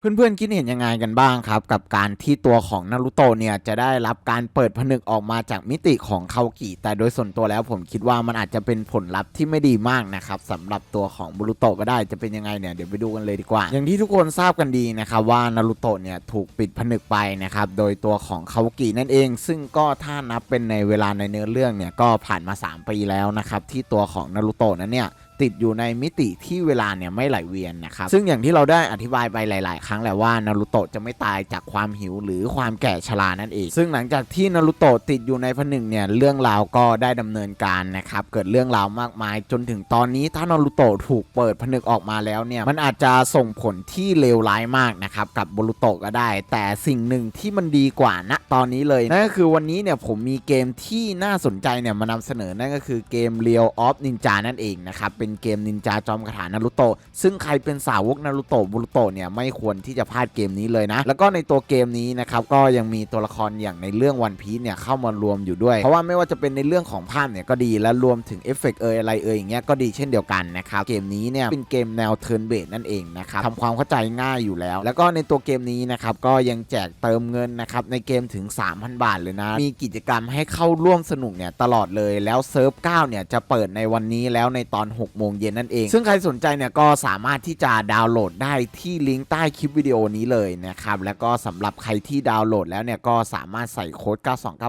เพื่อนๆคิดเห็นยังไงกันบ้างครับ กับการที่ตัวของนารุโตะเนี่ยจะได้รับการเปิดผนึกออกมาจากมิติของคากิแต่โดยส่วนตัวแล้วผมคิดว่ามันอาจจะเป็นผลลัพธ์ที่ไม่ดีมากนะครับสำหรับตัวของบุรุโตะก็ได้จะเป็นยังไงเนี่ยเดี๋ยวไปดูกันเลยดีกว่า อย่างที่ทุกคนทราบกันดีนะครับว่านารุโตะเนี่ยถูกปิดผนึกไปนะครับโดยตัวของคากินั่นเอง ซึ่งก็ถ้านับเป็นในเวลาในเนื้อเรื่องเนี่ยก็ผ่านมา 3 ปีแล้วนะครับที่ตัวของนารุโตะนั้นเนี่ย ติดอยู่ในมิติที่เวลาเนี่ยไม่ไหลเวียนนะครับซึ่งอย่างที่เราได้อธิบายไปหลาย ๆ ครั้งแหละว่านารุโตะจะไม่ตายจากความหิวหรือความแก่ชรานั่นเอง ซึ่งหลังจากที่นารุโตะติดอยู่ในผนึกเนี่ยเรื่องราวก็ได้ดำเนินการนะครับเกิดเรื่องราวมากมาย จนถึงตอนนี้ถ้านารุโตะถูกเปิดผนึกออกมาแล้วเนี่ยมันอาจจะส่งผลที่เลวร้ายมากนะครับกับบุรุโตะก็ได้ แต่สิ่งหนึ่งที่มันดีกว่าณตอนนี้เลยนั่นก็คือวันนี้เนี่ยผมมีเกมที่น่าสนใจเนี่ยมานำเสนอนั่นก็คือเกม Real of Ninja นั่นเองนะครับเป็นเกมนินจาจอมคาถานารุโตะซึ่งใครเป็นสาวกนารุโตะบุรุโตะเนี่ยไม่ควรที่จะพลาดเกมนี้เลยนะ แล้วก็ในตัวเกมนี้นะครับก็ยังมีตัวละครอย่างในเรื่องวันพีเนี่ยเข้ามารวมอยู่ด้วย เพราะว่าไม่ว่าจะเป็นในเรื่องของภาพเนี่ยก็ดีและรวมถึงเอฟเฟกต์เอยอะไรเอยอย่างเงี้ยก็ดีเช่นเดียวกันนะครับเกมนี้เนี่ยเป็นเกมแนวเทิร์นเบสนั่นเองนะครับทำความเข้าใจง่ายอยู่แล้ว แล้วก็ในตัวเกมนี้นะครับก็ยังแจกเติมเงินนะครับในเกมถึง 3,000 บาทเลยนะ มีกิจกรรมให้เข้าร่วมสนุกเนี่ยตลอดเลยแล้วเซิร์ฟ9เนี่ยจะเปิดในวันนี้แล้วในตอน6โมงเย็นนั่นเอง ซึ่งใครสนใจเนี่ยก็สามารถที่จะดาวน์โหลดได้ที่ลิงก์ใต้คลิปวิดีโอนี้เลยนะครับ แล้วก็สำหรับใครที่ดาวน์โหลดแล้วเนี่ยก็สามารถใส่โค้ด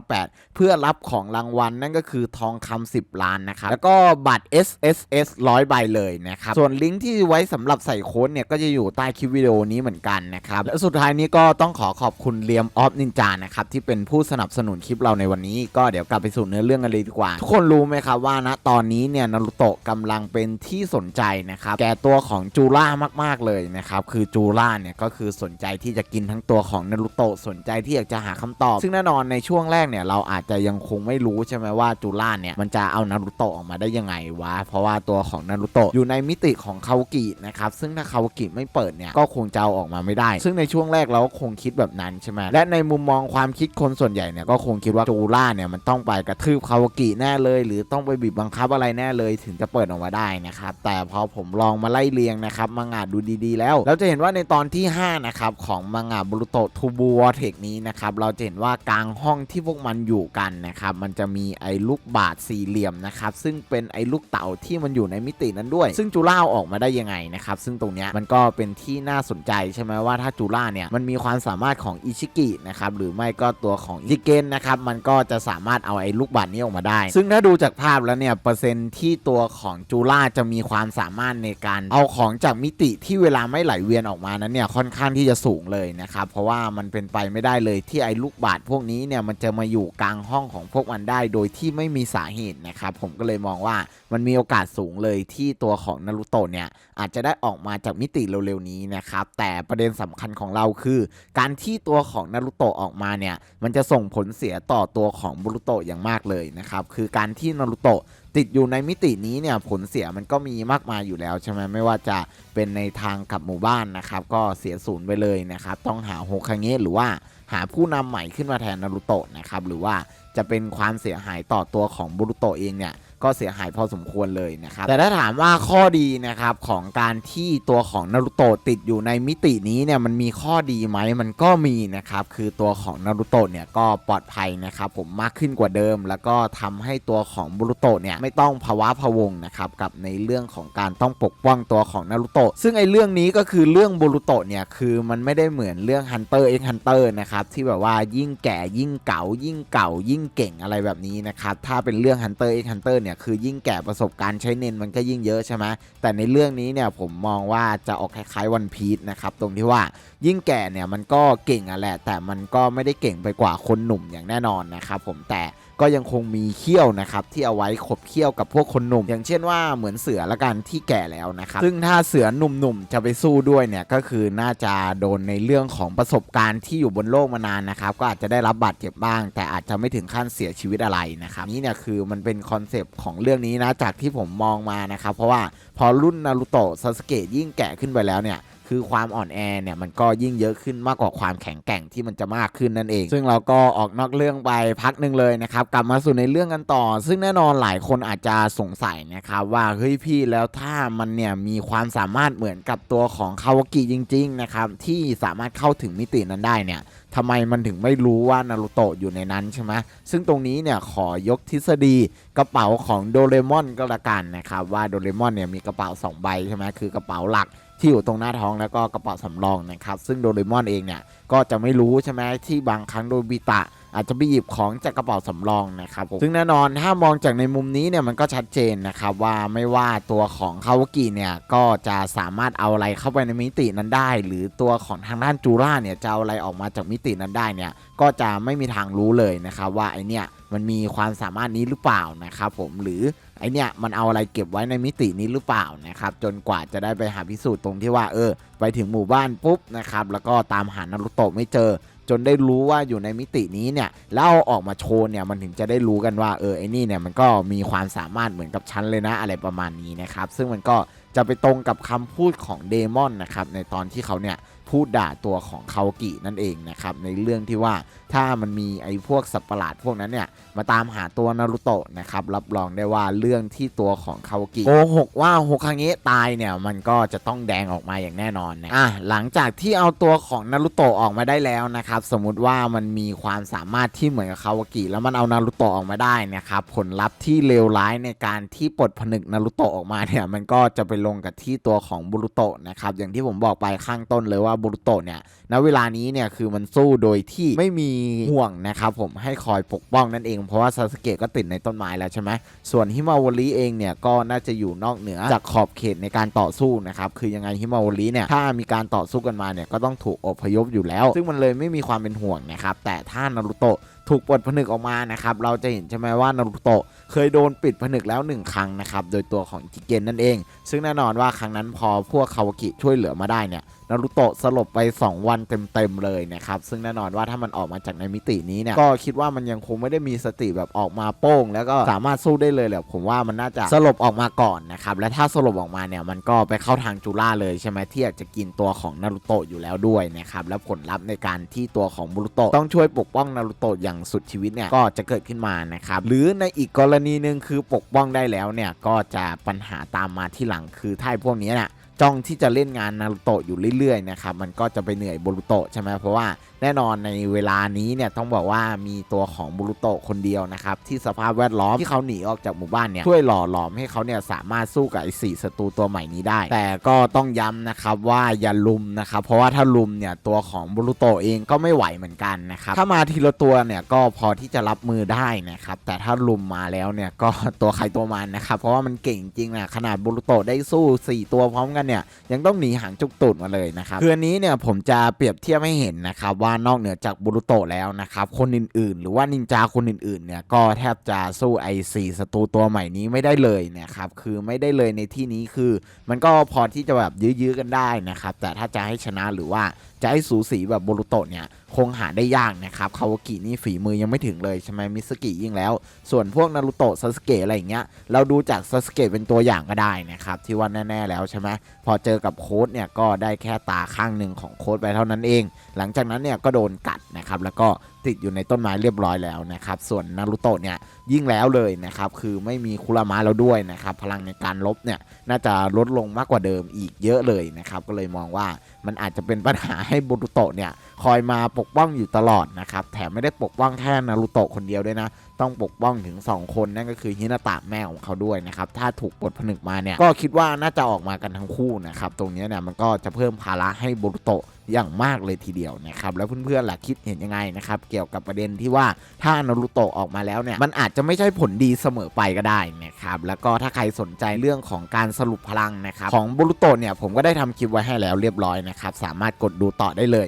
9298 เพื่อรับของรางวัลนั่นก็คือทองคำ10 ล้านนะครับ แล้วก็บัตร SSS 100ใบเลยนะครับ ส่วนลิงก์ที่ไว้สำหรับใส่โค้ดเนี่ยก็จะอยู่ใต้คลิปวิดีโอนี้เหมือนกันนะครับ และสุดท้ายนี้ก็ต้องขอขอบคุณเลียมออฟนินจานะครับที่เป็นผู้สนับสนุนคลิปเราในวันนี้ ก็เดี๋ยวกลับไปสู่เนื้อเรื่องกันเลยดีกว่า ทุกคนรู้ไหมครับว่าณตอนนี้เนี่ยนารุโตะกำลังเป็น็นที่สนใจนะครับแก่ตัวของจูล่ามากๆเลยนะครับคือจูล่าเนี่ยก็คือสนใจที่จะกินทั้งตัวของนารุโตะสนใจที่อยากจะหาคำตอบ ซึ่งแน่นอนในช่วงแรกเนี่ยเราอาจจะยังคงไม่รู้ใช่ไหมว่าจูล่าเนี่ยมันจะเอานารุโตะออกมาได้ยังไงวะเพราะว่าตัวของนารุโตะอยู่ในมิติของคาวกินะครับซึ่งถ้าคาวกิไม่เปิดเนี่ยก็คงจะเอาออกมาไม่ได้ ซึ่งในช่วงแรกเราก็คงคิดแบบนั้นใช่ไหมและในมุมมองความคิดคนส่วนใหญ่เนี่ยก็คงคิดว่าจูล่าเนี่ยมันต้องไปกระทืบคาวกิแน่เลย หรือต้องไปบีบบังคับอะไรแน่เลย ถึงจะเปิดออกมาได้นะครับแต่พอผมลองมาไล่เรียงนะครับมังงะดูดีๆ แล้ว เราจะเห็นว่าในตอนที่ 5 นะครับ ของมังงะบรูโตทูบูวอเทคนี้นะครับเราจะเห็นว่ากลางห้องที่พวกมันอยู่กันนะครับมันจะมีไอ้ลูกบาศก์สี่เหลี่ยมนะครับซึ่งเป็นไอ้ลูกเต่าที่มันอยู่ในมิตินั้นด้วย ซึ่งจูล่าออกมาได้ยังไงนะครับซึ่งตรงเนี้ยมันก็เป็นที่น่าสนใจใช่ไหมว่าถ้าจูล่าเนี่ยมันมีความสามารถของอิชิกินะครับหรือไม่ก็ตัวของอิเกนนะครับมันก็จะสามารถเอาไอ้ลูกบาศก์นี้ออกมาได้ ซึ่งถ้าดูจากภาพแล้วเนี่ยเปอร์เซ็นต์ที่ตัวของจูล่าจะมีความสามารถในการเอาของจากมิติที่เวลาไม่ไหลเวียนออกมานั้นเนี่ยค่อนข้างที่จะสูงเลยนะครับเพราะว่ามันเป็นไปไม่ได้เลยที่ไอ้ลูกบาศก์พวกนี้เนี่ยมันจะมาอยู่กลางห้องของพวกมันได้ โดยที่ไม่มีสาเหตุนะครับผมก็เลยมองว่ามันมีโอกาสสูงเลยที่ตัวของนารุโตะเนี่ยอาจจะได้ออกมาจากมิติเร็วๆนี้นะครับแต่ประเด็นสำคัญของเราคือ การที่ตัวของนารุโตะออกมาเนี่ยมันจะส่งผลเสียต่อตัวของบุรุโตะอย่างมากเลยนะครับคือการที่นารุโตะ ติดอยู่ในมิตินี้เนี่ยผลเสียมันก็มีมากมายอยู่แล้วใช่ไหมไม่ว่าจะเป็นในทางกับหมู่บ้านนะครับ ก็เสียศูนย์ไปเลยนะครับ ต้องหาโฮคาเงะหรือว่าหาผู้นำใหม่ขึ้นมาแทนนารุโตะนะครับหรือว่าจะเป็นความเสียหายต่อตัวของบุรุโตะเองเนี่ย ก็เสียหายพอสมควรเลยนะครับ แต่ถ้าถามว่าข้อดีนะครับของการที่ตัวของนารุโตะติดอยู่ในมิตินี้เนี่ยมันมีข้อดีไหมมันก็มีนะครับ คือตัวของนารุโตะเนี่ยก็ปลอดภัยนะครับผมมากขึ้นกว่าเดิม แล้วก็ทำให้ตัวของบุรุโตะเนี่ยไม่ต้องภาวะพะวงนะครับกับในเรื่องของการต้องปกป้องตัวของนารุโตะซึ่งไอ้เรื่องนี้ก็คือเรื่องบุรุโตะเนี่ยคือมันไม่ได้เหมือนเรื่อง Hunter x Hunter นเตอร์นะครับที่แบบว่ายิ่งแก่ยิ่งเก่ายิ่งเก่ายิ่งเก่งอะไรแบบนี้นะครับถ้าเป็นเรื่อง Hunter x Hunter เนี่ยคือยิ่งแก่ประสบการณ์ใช้เน้นมันก็ยิ่งเยอะใช่ไหมแต่ในเรื่องนี้เนี่ยผมมองว่าจะออกคล้ายๆวันพีชนะครับตรงที่ว่ายิ่งแก่เนี่ยมันก็เก่งอะแหละแต่มันก็ไม่ได้เก่งไปกว่าคนหนุ่มอย่างแน่นอนนะครับผมแต่ ก็ยังคงมีเขี้ยวนะครับที่เอาไว้ขบเขี้ยวกับพวกคนหนุ่ม อย่างเช่นว่าเหมือนเสือละกันที่แก่แล้วนะครับซึ่งถ้าเสือหนุ่มๆจะไปสู้ด้วยเนี่ยก็คือน่าจะโดนในเรื่องของประสบการณ์ที่อยู่บนโลกมานานนะครับก็อาจจะได้รับบาดเจ็บบ้าง แต่อาจจะไม่ถึงขั้นเสียชีวิตอะไรนะครับนี่เนี่ยคือมันเป็นคอนเซปต์ของเรื่องนี้นะจากที่ผมมองมานะครับเพราะว่าพอรุ่นนารูโตะซาสเกะยิ่งแก่ขึ้นไปแล้วเนี่ย คือความอ่อนแอเนี่ยมันก็ยิ่งเยอะขึ้นมากกว่าความแข็งแกร่งที่มันจะมากขึ้นนั่นเอง ซึ่งเราก็ออกนอกเรื่องไปพักหนึ่งเลยนะครับกลับมาสู่ในเรื่องกันต่อ ซึ่งแน่นอนหลายคนอาจจะสงสัยนะครับว่าเฮ้ยพี่แล้วถ้ามันเนี่ยมีความสามารถเหมือนกับตัวของคาวากิจริงๆนะครับที่สามารถเข้าถึงมิตินั้นได้เนี่ยทำไมมันถึงไม่รู้ว่านารูโตะอยู่ในนั้นใช่ไหมซึ่งตรงนี้เนี่ยขอยกทฤษฎีกระเป๋าของโดเรมอนก็แล้วกันนะครับว่าโดเรมอนเนี่ยมีกระเป๋า 2 ใบใช่ไหมคือกระเป๋าหลัก ที่อยู่ตรงหน้าท้องแล้วก็กระเป๋าสำรองนะครับ ซึ่งโดเรมอนเองเนี่ยก็จะไม่รู้ใช่ไหมที่บางครั้งโดบิตะ อาจจะไปหยิบของจากกระเป๋าสำรองนะครับผมซึ่งแน่นอนถ้ามองจากในมุมนี้เนี่ยมันก็ชัดเจนนะครับว่าไม่ว่าตัวของคาวากิเนี่ยก็จะสามารถเอาอะไรเข้าไปในมิตินั้นได้ หรือตัวของทางด้านจูราเนี่ยจะเอาอะไรออกมาจากมิตินั้นได้เนี่ยก็จะไม่มีทางรู้เลยนะครับว่าไอเนี่ยมันมีความสามารถนี้หรือเปล่านะครับผมหรือไอเนี่ยมันเอาอะไรเก็บไว้ในมิตินี้หรือเปล่านะครับจนกว่าจะได้ไปหาพิสูจน์ตรงที่ว่าเออ ไปถึงหมู่บ้านปุ๊บนะครับแล้วก็ตามหานารุโตะไม่เจอ จนได้รู้ว่าอยู่ในมิตินี้เนี่ยแล้วเอาออกมาโชว์เนี่ยมันถึงจะได้รู้กันว่าเออไอ้นี่เนี่ยมันก็มีความสามารถเหมือนกับฉันเลยนะอะไรประมาณนี้นะครับซึ่งมันก็จะไปตรงกับคำพูดของเดมอนนะครับในตอนที่เขาเนี่ย พูดด่าตัวของคากินั่นเองนะครับในเรื่องที่ว่าถ้ามันมีไอ้พวกสัตว์ประหลาดพวกนั้นเนี่ยมาตามหาตัวนารุโตะนะครับรับรองได้ว่าเรื่องที่ตัวของคากิโกหกว่าโฮคาเงะตายเนี่ยมันก็จะต้องแดงออกมาอย่างแน่นอนนะอะหลังจากที่เอาตัวของนารุโตะออกมาได้แล้วนะครับสมมุติว่ามันมีความสามารถที่เหมือนกับคาวากิแล้วมันเอานารุโตะออกมาได้นะครับผลลัพธ์ที่เลวร้ายในการที่ปลดผนึกนารุโตะออกมาเนี่ยมันก็จะไปลงกับที่ตัวของบุรุโตะนะครับอย่างที่ผมบอกไปข้างต้นเลยว่าบูรุโตะเนี่ยณเวลานี้เนี่ยคือมันสู้โดยที่ไม่มีห่วงนะครับผมให้คอยปกป้องนั่นเอง เพราะว่าซาสเกะก็ติดในต้นไม้แล้วใช่ไหมส่วนฮิมาวาริเองเนี่ยก็น่าจะอยู่นอกเหนือจากขอบเขตในการต่อสู้นะครับคือยังไงฮิมาวาริเนี่ยถ้ามีการต่อสู้กันมาเนี่ยก็ต้องถูกอพยพอยู่แล้ว ซึ่งมันเลยไม่มีความเป็นห่วงนะครับแต่ถ้านารุโตะ ถูกปลดผนึกออกมานะครับเราจะเห็นใช่ไหมว่านารุโตะเคยโดนปิดผนึกแล้วหนึ่งครั้งนะครับโดยตัวของจิเกนนั่นเอง ซึ่งแน่นอนว่าครั้งนั้นพอพวกคาวากิช่วยเหลือมาได้เนี่ยนารุโตะสลบไป 2 วันเต็มๆเลยนะครับซึ่งแน่นอนว่าถ้ามันออกมาจากในมิตินี้เนี่ยก็คิดว่ามันยังคงไม่ได้มีสติแบบออกมาโป้ง แล้วก็สามารถสู้ได้เลยแหละผมว่ามันน่าจะสลบออกมาก่อนนะครับและถ้าสลบออกมาเนี่ยมันก็ไปเข้าทางจูล่าเลยใช่ไหมที่อยากจะกินตัวของนารุโตะอยู่แล้วด้วยนะครับและผลลัพธ์ในการที่ตัวของบุรุโตะต้องช่วยปกป้องนารุโตะอย่างสุดชีวิตเนี่ยก็จะเกิดขึ้นมานะครับหรือในอีกกรณีหนึ่งคือปกป้องได้แล้วเนี่ยก็จะปัญหาตามมาที่หลังคือถ้ายพวกนี้เนี่ยจ้องที่จะเล่นงานนารูโตะอยู่เรื่อยๆนะครับมันก็จะไปเหนื่อยบรุโตะใช่ไหมเพราะว่า แน่นอนในเวลานี้เนี่ยต้องบอกว่ามีตัวของบุรุโตะคนเดียวนะครับที่สภาพแวดล้อมที่เขาหนีออกจากหมู่บ้านเนี่ยช่วยหล่อหลอมให้เขาเนี่ยสามารถสู้กับไอ้สี่ศัตรูตัวใหม่นี้ได้ แต่ก็ต้องย้ำนะครับว่าอย่าลุมนะครับเพราะว่าถ้าลุมเนี่ยตัวของบุรุโตะเองก็ไม่ไหวเหมือนกันนะครับถ้ามาทีละตัวเนี่ยก็พอที่จะรับมือได้นะครับแต่ถ้าลุมมาแล้วเนี่ยก็ตัวใครตัวมันนะครับเพราะว่ามันเก่งจริงนะขนาดบุรุโตะได้สู้สี่ตัวพร้อมกันเนี่ยยังต้องหนีหางจุกตูดมาเลยนะครับคืออันนี้เนี่ยผมจะเปรียบเทียบให้เห็นนะครับว่านอกเหนือจากบุรุโตแล้วนะครับ คนอื่นๆ หรือว่านินจาคนอื่นๆเนี่ยก็แทบจะสู้ไอซีศัตรูตัวใหม่นี้ไม่ได้เลยนะครับคือไม่ได้เลยในที่นี้คือ มันก็พอที่จะแบบยื้อๆกันได้นะครับแต่ถ้าจะให้ชนะหรือว่าจะให้สูสีแบบบรุโตะเนี่ยคงหาได้ยากนะครับคาวากินี่ฝีมือยังไม่ถึงเลยใช่ไหมมิสกิยิ่งแล้ว ส่วนพวกนารุโตะซาสเกะอะไรอย่างเงี้ยเราดูจากซาสเกะเป็นตัวอย่างก็ได้นะครับที่ว่าแน่ๆแล้วใช่ไหมพอเจอกับโค้ดเนี่ยก็ได้แค่ตาข้างหนึ่งของโค้ดไปเท่านั้นเอง หลังจากนั้นเนี่ยก็โดนกัดนะครับแล้วก็ติดอยู่ในต้นไม้เรียบร้อยแล้วนะครับ ส่วนนารุโตะเนี่ยยิ่งแล้วเลยนะครับ คือไม่มีคุรามะแล้วด้วยนะครับ พลังในการลบเนี่ยน่าจะลดลงมากกว่าเดิมอีกเยอะเลยนะครับ ก็เลยมองว่ามันอาจจะเป็นปัญหาให้บุรุโตะเนี่ยคอยมาปกป้องอยู่ตลอดนะครับ แถมไม่ได้ปกป้องแค่นารุโตะคนเดียวด้วยนะ ต้องปกป้องถึง 2 คนนั่นก็คือฮินาตะแม่ของเขาด้วยนะครับถ้าถูกปลดผนึกมาเนี่ยก็คิดว่าน่าจะออกมากันทั้งคู่นะครับตรงนี้เนี่ยมันก็จะเพิ่มภาระให้บรุโตะอย่างมากเลยทีเดียวนะครับแล้วเพื่อนๆล่ะคิดเห็นยังไงนะครับเกี่ยวกับประเด็นที่ว่าถ้านารุโตะออกมาแล้วเนี่ยมันอาจจะไม่ใช่ผลดีเสมอไปก็ได้นะครับแล้วก็ถ้าใครสนใจเรื่องของการสรุปพลังนะครับของบรุโตะเนี่ยผมก็ได้ทำคลิปไว้ให้แล้วเรียบร้อยนะครับสามารถกดดูต่อได้เลย